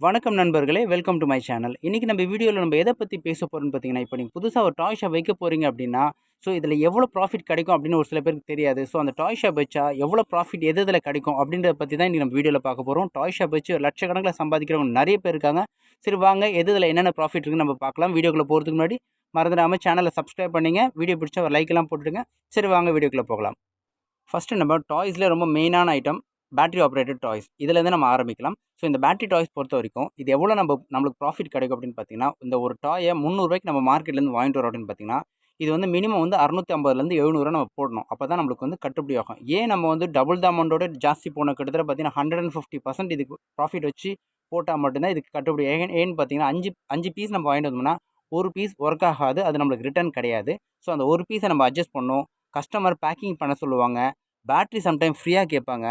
வணக்கம் நண்பர்களே welcome to my channel இன்றைக்கி நம்ம வீடியோவில் நம்ம எதை பற்றி பேச போகிறோம்னு பார்த்தீங்கன்னா இப்போ நீங்கள் புதுசாக ஒரு டாய் ஷாப் வைக்க போகிறீங்க அப்படின்னா ஸோ இதில் எவ்வளோ ப்ராஃபிட் கிடைக்கும் அப்படின்னு ஒரு சில பேருக்கு தெரியாது. ஸோ அந்த டாய் ஷாப் வச்சா எவ்வளோ ப்ராஃபிட் எது இதில் கிடைக்கும் அப்படின்றத பற்றி தான் இன்றைக்கி நம்ம வீடியோவில் பார்க்க போகிறோம் டாய் ஷாப் வச்சு ஒரு லட்சக்கணக்கில் சம்பாதிக்கிறவங்க நிறைய பேர் இருக்காங்க. சரி வாங்க எது இதில் என்னென்ன ப்ராஃபிட் இருக்குன்னு நம்ம பார்க்கலாம். வீடியோக்குள்ளே போகிறதுக்கு முன்னாடி மறந்துடாமல் சேனலை சப்ஸ்கிரைப் பண்ணிங்க. வீடியோ பிடிச்சா ஒரு லைக்லாம் போட்டுடுங்க. சரி வாங்க வீடியோக்குள்ளே போகலாம். ஃபஸ்ட்டு நம்ம டாய்ஸில் ரொம்ப மெயினான ஐட்டம் பேட்டரி ஆப்ரேட்டட் டாய்ஸ் இதுலேருந்து நம்ம ஆரம்பிக்கலாம். ஸோ இந்த பேட்டரி டாய்ஸ் பொறுத்த வரைக்கும் இது எவ்வளோ நம்ம நம்மளுக்கு ப்ராஃபிட் கிடைக்கும் அப்படின்னு பார்த்தீங்கன்னா இந்த ஒரு டாயை முந்நூறுபாய்க்கு நம்ம மார்க்கெட்லேருந்து வாங்கிட்டு வரோம் அப்படின்னு பார்த்தீங்கன்னா இது வந்து மினிமம் வந்து அறுநூற்றி ஐம்பதுலேருந்து எழுநூறுவா நம்ம போடணும். அப்போ தான் நம்மளுக்கு வந்து கட்டுப்படி ஆகும். ஏன் நம்ம வந்து டபுள் த அமௌண்ட்டோட ஜாஸ்தி போன கிட்டத்தட்ட பார்த்தீங்கன்னா ஹண்ட்ரட் அண்ட் ஃபிஃப்டி பர்சன்ட் இதுக்கு ப்ராஃபிட் வச்சு போட்டால் மட்டும்தான் இதுக்கு கட்டுப்படி ஏன் ஏன்னு பார்த்தீங்கன்னா அஞ்சு அஞ்சு பீஸ் நம்ம வாங்கிட்டு வந்தோம்னா ஒரு பீஸ் ஒர்க் ஆகாது. அது நம்மளுக்கு ரிட்டர்ன் கிடையாது. ஸோ அந்த ஒரு பீஸை நம்ம அட்ஜஸ்ட் பண்ணணும். கஸ்டமர் பேக்கிங் பண்ண சொல்லுவாங்க. பேட்ரி சம்டைம் ஃப்ரீயாக கேட்பாங்க.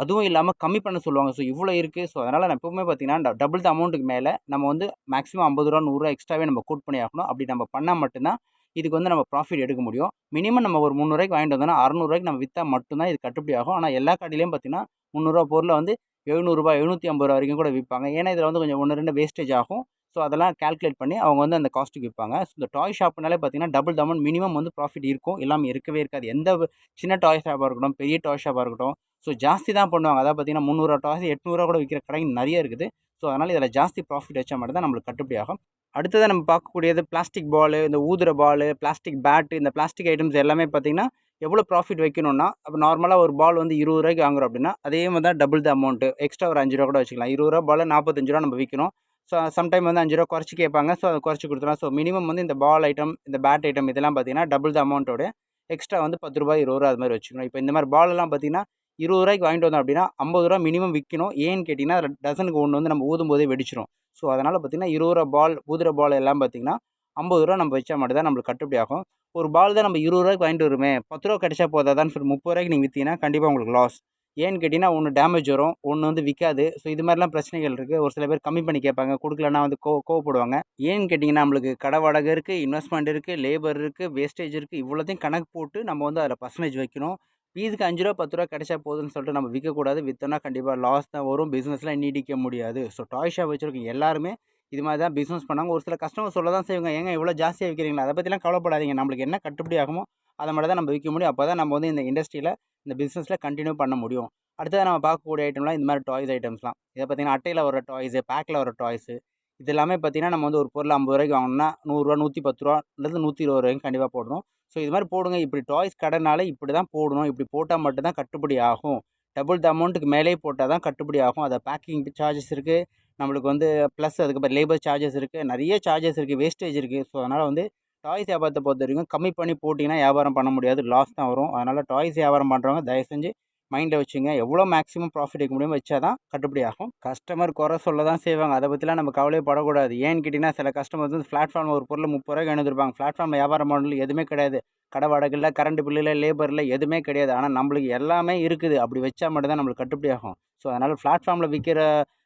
அதுவும் இல்லாமல் கம்மி பண்ண சொல்லுவாங்க. ஸோ இவ்வளோ இருக்குது ஸோ அதனால் நான் எப்பவுமே பார்த்தீங்கன்னா டபுள் த அமௌண்ட்டுக்கு மேலே நம்ம வந்து மேக்ஸிமம் ஐம்பது ரூபா நூறுரூவா எக்ஸ்ட்ராவே நம்ம கூட் பண்ணி ஆகணும். அப்படி நம்ம பண்ணால் மட்டும்தான் இதுக்கு வந்து நம்ம ப்ராஃபிட் எடுக்க முடியும். மினிமம் நம்ம ஒரு முந்நூறுவாய்க்கு வாங்கிட்டு வந்தோம்னா அறநூறுவாய்க்கு நம்ம விற்றா மட்டும்தான் இது கட்டுப்படி ஆகும். ஆனால் எல்லா கடையிலையும் பார்த்தீங்கன்னா முந்நூறுரூவா பொருளை வந்து எழுநூறுபா எழுநூற்றி ஐம்பது ரூபா வரைக்கும் கூட விற்பாங்க. ஏன்னா இதில் வந்து கொஞ்சம் ஒன்று ரெண்டு வேஸ்டேஜ் ஆகும். ஸோ அதெல்லாம் கால்குலேட் பண்ணி அவங்க வந்து அந்த காஸ்ட்டுக்கு விற்பாங்க. ஸோ இந்த டாய் ஷாப்னாலே பார்த்தீங்கன்னா டபுள் த அமௌண்ட் மினிமம் வந்து ப்ராஃபிட் இருக்கும். இல்லாமல் இருக்கவே இருக்காது. எந்த சின்ன டாய் ஷாப்பாக இருக்கட்டும் பெரிய டாய் ஷாப்பாக இருக்கட்டும் ஸோ ஜாஸ்தி தான் பண்ணுவாங்க. அதாவது பார்த்தீங்கன்னா முந்நூறுவா டாய்ஸ் எட்நூறுவா கூட விற்கிற கடைங்க நிறைய இருக்குது. ஸோ அதனால் இதில் ஜாஸ்தி ப்ராஃபிட் வச்சா மட்டும் தான் நம்மளுக்கு கட்டுப்படி ஆகும். அடுத்ததாக நம்ம பார்க்கக்கூடியது பிளாஸ்டிக் பால் இந்த ஊதுற பால் பிளாஸ்டிக் பேட்டு இந்த பிளாஸ்டிக் ஐட்டம்ஸ் எல்லாமே பார்த்தீங்கன்னா எவ்வளோ ப்ராஃபிட் வைக்கணும்னா அப்போ நார்மலாக ஒரு பால் வந்து இருபது ரூபாய்க்கு வாங்குறோம் அப்படின்னா அதே மாதிரி தான் டபுள் த அமௌண்ட்டு எக்ஸ்ட்ரா ஒரு அஞ்சு ரூபா கூட வச்சுக்கலாம். இருபது ரூபா பால் நாற்பத்தஞ்சு ரூபா நம்ம விற்கணும் ஸோ சம்டைம் வந்து அஞ்சு ரூபா குறைச்சி கேட்பாங்க. ஸோ அதை குறைச்சி கொடுத்துலாம் ஸோ மினிமம் வந்து இந்த பால் ஐட்டம் இந்த பேட் ஐட்டம் இதெல்லாம் பார்த்தீங்கன்னா டபுள் த அமௌண்ட்டோட எக்ஸ்ட்ரா வந்து பத்து ரூபாய் இருபது ரூபா அது மாதிரி வச்சுக்கணும். இப்போ இந்த மாதிரி பாலெல்லாம் பார்த்தீங்கன்னா இருபது ரூபாய்க்கு வாங்கிட்டு வந்தோம் அப்படின்னா ஐம்பது ரூபா மினிமம் விற்கணும் ஏன்னு கேட்டிங்கன்னா டசனுக்கு ஒன்று வந்து நம்ம ஊதும் போதே வெடிச்சிரும். ஸோ அதனால் பார்த்தீங்கன்னா இருபது ரூபா பால் ஊதுற பால் எல்லாம் பார்த்தீங்கன்னா ஐம்பது ரூபா நம்ம வச்சா மட்டும் தான் நம்மளுக்கு கட்டுப்படி ஆகும். ஒரு பால் தான் நம்ம இருபது ரூபாய்க்கு வாங்கிட்டு வருமே பத்து ரூபா கிடைச்சா போதாதான்னு சொல்லி முப்பது ரூபாய்க்கு நீங்கள் விற்றீங்கன்னா கண்டிப்பாக உங்களுக்கு லாஸ் ஏன்னு கேட்டிங்கன்னா ஒன்று டேமேஜ் வரும் ஒன்று வந்து விற்காது ஸோ இது மாதிரிலாம் பிரச்சனைகள் இருக்குது ஒரு சில பேர் கம்மி பண்ணி கேட்பாங்க கொடுக்கலன்னா வந்து கோ கோவப்படுவாங்க. ஏன்னு கேட்டிங்கன்னா நம்மளுக்கு கடை வாடகை இருக்குது இன்வெஸ்ட்மெண்ட் இருக்குது லேபர் இருக்குது வேஸ்டேஜ் இருக்குது இவ்வளோத்தையும் கணக்கு போட்டு நம்ம வந்து அதில் பர்சன்டேஜ் வைக்கணும். பீஸுக்கு அஞ்சு ரூபா பத்து ரூபா கிடைச்சா போதுன்னு சொல்லிட்டு நம்ம விற்கக்கூடாது. விற்றோன்னா கண்டிப்பாக லாஸ் தான் வரும். பிஸ்னஸ்லாம் நீடிக்க முடியாது. ஸோ டாய் ஷாப் வச்சுருக்கோம் எல்லாருமே இது மாதிரி தான் பிஸ்னஸ் பண்ணாங்க ஒரு சில கஸ்டமர் சொல்ல தான் செய்வாங்க. ஏங்க இவ்வளோ ஜாஸ்தியாக விற்கிறீங்களா அதை பற்றிலாம் கவலைப்படாதீங்க. நம்மளுக்கு என்ன கட்டுப்படி ஆகுமோ அதை மட்டும் தான் நம்ம விற்க முடியும். அப்போ தான் நம்ம வந்து இந்த இண்டஸ்ட்ரியில் இந்த பிஸ்னஸில் கண்டினியூ பண்ண முடியும். அடுத்தது நம்ம பார்க்கக்கூடிய ஐட்டம்லாம் இந்த மாதிரி டாய்ஸ் ஐட்டம்ஸ்லாம் இதை பார்த்திங்கன்னா அட்டையில் வர டாய்ஸு பேக்கில் வர டாய்ஸு இது எல்லாமே பார்த்திங்கன்னா நம்ம வந்து ஒரு பொருள் ஐம்பது ரூபாய்க்கு வாங்கினோம்னா நூறுரூவா நூற்றி பத்து ரூபா அல்லது நூற்றி இருபது ரூபாய்க்கு கண்டிப்பாக போடணும். ஸோ இது மாதிரி போடுங்க. இப்படி டாய்ஸ் கடைனால இப்படி தான் போடணும். இப்படி போட்டால் மட்டும்தான் கட்டுப்படி ஆகும். டபுள் த அமௌண்ட்டுக்கு மேலே போட்டால் தான் கட்டுப்படி ஆகும். அதை பேக்கிங் சார்ஜஸ் இருக்குது நம்மளுக்கு வந்து ப்ளஸ் அதுக்கப்புறம் லேபர் சார்ஜஸ் இருக்குது நிறைய சார்ஜஸ் இருக்குது வேஸ்டேஜ் இருக்குது ஸோ அதனால் வந்து டாய்ஸ் வியாபாரத்தை பொறுத்த வரைக்கும் கம்மி பண்ணி போட்டிங்கன்னா வியாபாரம் பண்ண முடியாது. லாஸ் தான் வரும். அதனால் டாய்ஸ் வியாபாரம் பண்ணுறவங்க தயவு செஞ்சு மைண்டை வச்சுங்க. எவ்வளோ மேக்ஸிமம் ப்ராஃபிட் எடுக்க முடியுமோ வச்சா தான் கட்டுப்படி ஆகும் கஸ்டமர் குறை சொல்ல தான் செய்வாங்க. அதை பற்றிலாம் நம்ம கவலையே படக்கூடாது. ஏன்னு கேட்டிங்கன்னா சில கஸ்டமர் வந்து பிளாட்ஃபார்மில் ஒரு பொருள் முப்பது ரூபாய்க்கு எழுந்திருப்பாங்க பிளாட்ஃபார்மில் வியாபாரம் மாடல் எதுவுமே கிடையாது. கடை வாடகையில் கரண்ட் பில்லில் லேபரில் எதுவுமே கிடையாது. ஆனால் நம்மளுக்கு எல்லாமே இருக்குது. அப்படி வச்சா மட்டும்தான் நம்மளுக்கு கட்டுப்படி ஆகும் ஸோ அதனால் பிளாட்ஃபார்மில் விற்கிற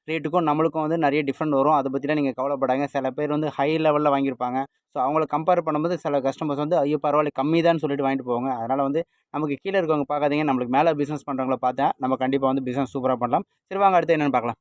ரேட்டுக்கும் நம்மளுக்கும் வந்து நிறைய டிஃப்ரெண்ட் வரும். அதை பற்றிலாம் நீங்கள் கவலைப்படாங்க சில பேர் வந்து ஹை லெவலில் வாங்கியிருப்பாங்க. ஸோ அவங்கள கம்பேர் பண்ணும்போது சில கஸ்டமர்ஸ் வந்து ஐயோ பரவாயில்ல கம்மி தான் சொல்லிட்டு வாங்கிட்டு போவாங்க. அதனால் வந்து நமக்கு கீழே இருக்கவங்க பார்க்காதீங்க. நம்மளுக்கு மேலே பிஸ்னஸ் பண்ணுறவங்கள பார்த்தா நம்ம கண்டிப்பாக வந்து பிஸ்னஸ் சூப்பராக பண்ணலாம். சரி வாங்க அடுத்து என்னென்னு பார்க்கலாம்.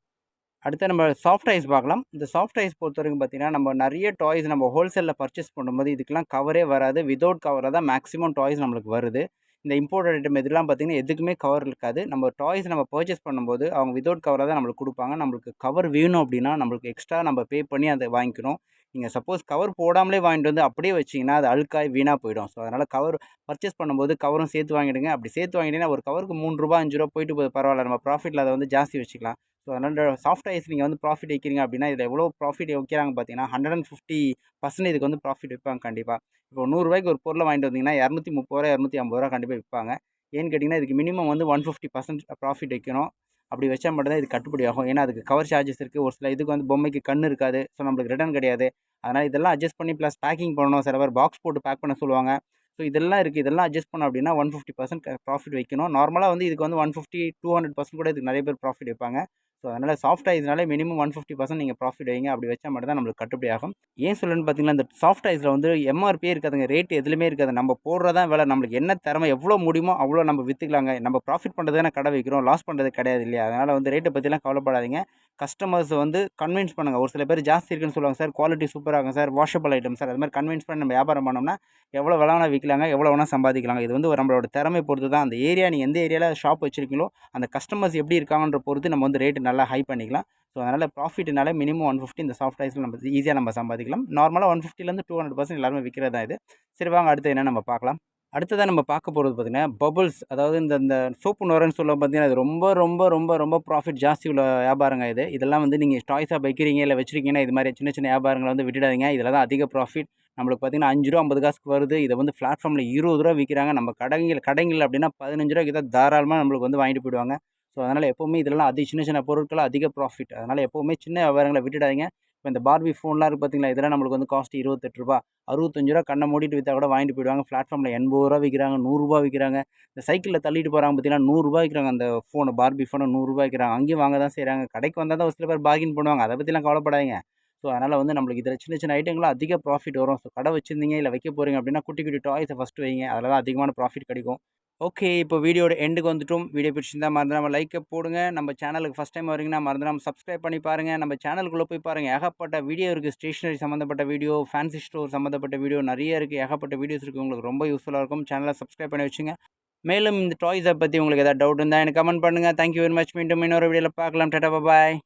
அடுத்து நம்ம சாஃப்ட் ஐஸ் பார்க்கலாம். இந்த சாஃப்ட் ஐஸ் பொறுத்த வரைக்கும் பார்த்தீங்கன்னா நம்ம நிறைய டாய்ஸ் நம்ம ஹோல்சேலில் பர்ச்சேஸ் பண்ணும்போது இதுக்கெலாம் கவரே வராது. விதவுட் கவராக தான் மேக்ஸிமம் டாய்ஸ் நம்மளுக்கு வருது. இந்த இம்போர்ட் ஐட்டம் இதெல்லாம் பார்த்திங்கன்னா எதுக்குமே கவர் இருக்காது. நம்ம டாய்ஸ் நம்ம பர்ச்சேஸ் பண்ணும்போது அவங்க விதவுட் கவராக தான் நம்மளுக்கு கொடுப்பாங்க. நம்மளுக்கு கவர் வேணும் அப்படின்னா நம்மளுக்கு எக்ஸ்ட்ரா நம்ம பே பண்ணி அதை வாங்கிக்கணும் நீங்கள் சப்போஸ் கவர் போடாமலே வாங்கிட்டு வந்து அப்படியே வச்சிங்கன்னா அது அழுக்காய் வீணாக போயிடும். ஸோ அதனால் கவர் பர்ச்சேஸ் பண்ணும்போது கவரும் சேர்த்து வாங்கிடுங்க. அப்படி சேர்த்து வாங்கிட்டீங்கன்னா ஒரு கவருக்கு மூணு ரூபா அஞ்சு ரூபா போயிட்டு போது பரவாயில்ல. நம்ம ப்ராஃபிட்டில் அதை வந்து ஜாஸ்தி வச்சுக்கலாம். ஸோ அதனால் சாஃப்ட் ஐஸ் நீங்கள் வந்து ப்ராஃபிட் வைக்கிறீங்க அப்படின்னா இதில் எவ்வளோ ப்ராஃபிட் வைக்கிறாங்க பார்த்தீங்கன்னா ஹண்ட்ரட் அண்ட் ஃபிஃப்டி பர்சன்ட் இதுக்கு வந்து ப்ராஃபிட் வைப்பாங்க கண்டிப்பாக இப்போ நூறுரூவாய்க்கு ஒரு பொருளை வாங்கிட்டு வந்தீங்கன்னா இரநூத்தி முப்பது ரூபா இரநூத்தி ஐம்பது ரூபா கண்டிப்பாக விற்பாங்க. ஏன்னு கேட்டிங்கன்னா இதுக்கு மினிமம் வந்து ஒன் ஃபிஃப்டி பர்சன்ட் ப்ராஃபிட் வைக்கணும். அப்படி வச்சால் மட்டும் தான் இது கட்டுப்படி ஆகும். ஏன்னா அதுக்கு கவர் சார்ஜஸ் இருக்குது ஒரு சில இதுக்கு வந்து பொம்மைக்கு கண் இருக்காது. ஸோ நம்மளுக்கு ரிட்டர்ன் கிடையாது. அதனால் இதெல்லாம் அட்ஜஸ்ட் பண்ணி ப்ளஸ் பேக்கிங் பண்ணணும். சில பேர் பாக்ஸ் போட்டு பேக் பண்ண சொல்லுவாங்க. ஸோ இதெல்லாம் இருக்குது இதெல்லாம் அட்ஜஸ்ட் பண்ணோம் அப்படின்னா ஒன் ஃபிஃப்டி பர்சன்ட் ப்ராஃபிட் வைக்கணும். நார்மலாக வந்து இதுக்கு வந்து one fifty two hundred percent கூட இதுக்கு நிறைய பேர் ப்ராஃபிட் வைப்பாங்க. ஸோ அதனால் சாஃப்ட் ஐஸ்னாலே மினிமம் ஒன் ஃபிஃப்டி பர்சன்ட் நீங்கள் ப்ராஃபிட் வைங்க. அப்படி வச்சா மட்டும் தான் நம்மளுக்கு கட்டுப்படி ஆகும். ஏன் சொல்லுன்னு பார்த்தீங்கன்னா இந்த சாஃப்ட் ஐஸில் வந்து எம்ஆர்பியே இருக்காதுங்க. ரேட் எதுலையுமே இருக்காது. நம்ம போடுறதான் வேலை நம்மளுக்கு என்ன திறமை எவ்வளோ முடியுமோ அவ்வளோ நம்ம விற்றுக்கலாங்க நம்ம ப்ராஃபிட் பண்ணுறது தானே கடை வைக்கிறோம். லாஸ் பண்ணுறது கிடையாது இல்லையா? அதனால் வந்து ரேட்டை பற்றிலாம் கவலைப்படாதீங்க. கஸ்டமர்ஸ் வந்து கன்வின்ஸ் பண்ணுங்கள் ஒரு சில பேர் ஜாஸ்தி இருக்குன்னு சொல்லுவாங்க. சார் குவாலிட்டி சூப்பராக இருக்கும் சார் வாஷபிள் ஐட்டம் சார் அது மாதிரி கன்வின்ஸ் பண்ணி நம்ம வியாபாரம் பண்ணோம்னா எவ்வளோ வேலை வேணால் விற்கலாங்க. எவ்வளோ வேணால் சம்பாதிக்கலாங்க. இது வந்து நம்மளோட திறமை பொறுத்து தான் அந்த ஏரியா நீங்கள் எந்த ஏரியாவில் ஷாப் வச்சுருக்கீங்களோ அந்த கஸ்டமர்ஸ் எப்படி இருக்காங்கன்ற பொறுத்து நம்ம வந்து ரேட்டு நல்லா நல்லா ஹை பண்ணிக்கலாம். ஸோ அதனால் ப்ராஃபிட்னால மினிமம் ஒன் ஃபிஃப்டி இந்த சாஃப்ட் ஐஸில் நம்ம ஈஸியாக நம்ம சம்பாதிக்கலாம். நார்மலாக ஒன் ஃபிஃப்டிலேருந்து டூ ஹண்ட்ரட் பர்சன்ட் எல்லாருமே விற்கிறது தான் இது. சரி வாங்க அடுத்து என்ன நம்ம பார்க்கலாம். அடுத்ததாக நம்ம பார்க்க போகிறது பார்த்திங்கன்னா பபுள்ஸ் அதாவது இந்த இந்த சோப்பு நுரன்னு சொல்ல பார்த்தீங்கன்னா அது ரொம்ப ரொம்ப ரொம்ப ரொம்ப ப்ராஃபிட் ஜாஸ்தி உள்ள வியாபாரங்க இது. இதெல்லாம் வந்து நீங்கள் டாய்ஸாக வைக்கிறீங்க இல்லை வச்சிருக்கீங்கன்னா இது மாதிரி சின்ன சின்ன வியாபாரங்களை வந்து விட்டுடாதீங்க. இதில் தான் அதிக ப்ராஃபிட் நம்மளுக்கு பார்த்தீங்கன்னா அஞ்சு ரூபா ஐம்பது காசுக்கு வருது. இதை வந்து பிளாட்ஃபார்மில் இருபது ரூபா விற்கிறாங்க நம்ம கடைகள் கடைகள் அப்படின்னா பதினஞ்சு ரூபாய்க்கு தான் தாராளமாக நம்மளுக்கு வந்து வாங்கிட்டு போயிடுவாங்க. ஸோ அதனால் எப்போவுமே இதெல்லாம் அதிக சின்ன சின்ன பொருட்கள் அதிக ப்ராஃபிட் அதனால் எப்போவுமே சின்ன வியாபாரங்களை விட்டுடாதீங்க. இப்போ இந்த பார்பி ஃபோன்லாம் இருக்குது பார்த்தீங்களா இதெல்லாம் நம்மளுக்கு வந்து காஸ்ட் இருபத்தெட்டு ரூபா. அறுபத்தஞ்சு ரூபா கண்ணை மூடிட்டு விற்றா கூட வாங்கிட்டு போயிடுவாங்க. பிளாட்ஃபார்மில் எண்பது ரூபா விற்கிறாங்க நூறுரூவா விற்கிறாங்க இந்த சைக்கிளில் தள்ளிட்டு போகிறாங்க பார்த்தீங்கன்னா நூறுரூவா விற்கிறாங்க அந்த ஃபோனை பார்பி ஃபோனை நூறுரூவா விற்கிறாங்க அங்கேயும் வாங்க தான் செய்கிறாங்க கடைக்கு வந்தால் தான் ஒரு சில பேர் பார்கின் பண்ணுவாங்க. அதை பற்றிலாம் கவலைப்படாதீங்க. ஸோ அதனால் வந்து நம்மளுக்கு இதில் சின்ன சின்ன ஐட்டங்களும் அதிக ப்ராஃபிட் வரும். ஸோ கடை வச்சிருந்தீங்க இல்லை வைக்க போகிறீங்க அப்படின்னா குட்டி குட்டி டாய்ஸை ஃபஸ்ட்டு வைங்க. அதில் தான் அதிகமான ப்ராஃபிட் கிடைக்கும். ஓகே இப்போ வீடியோட எண்டுக்கு வந்துட்டும். வீடியோ பிடிச்சிருந்தா மறந்துடாமல் லைக்கை போடுங்க. நம்ம சேனலுக்கு ஃபஸ்ட் டைம் வரீங்கன்னா மறந்துடாமல் சப்ஸ்கிரைப் பண்ணி பாருங்கள் நம்ம சேனலுக்குள்ளே போய் பாருங்கள் ஏகப்பட்ட வீடியோ இருக்குது ஸ்டேஷனரி சம்மந்தப்பட்ட வீடியோ ஃபேன்சி ஸ்டோர் சம்மந்தப்பட்ட வீடியோ நிறைய இருக்குது ஏகப்பட்ட வீடியோஸ் இருக்குது உங்களுக்கு ரொம்ப யூஸ்ஃபுல்லாக இருக்கும். சேனலை சப்ஸ்கிரைப் பண்ணி வச்சுங்க. மேலும் இந்த டாய்ஸை பற்றி உங்களுக்கு ஏதாவது டவுட் இருந்தால் எனக்கு கமெண்ட் பண்ணுங்கள் தேங்க்யூ வெரி மச் மீண்டும் இன்னொரு வீடியோவில் பார்க்கலாம். டேட்டா பாய்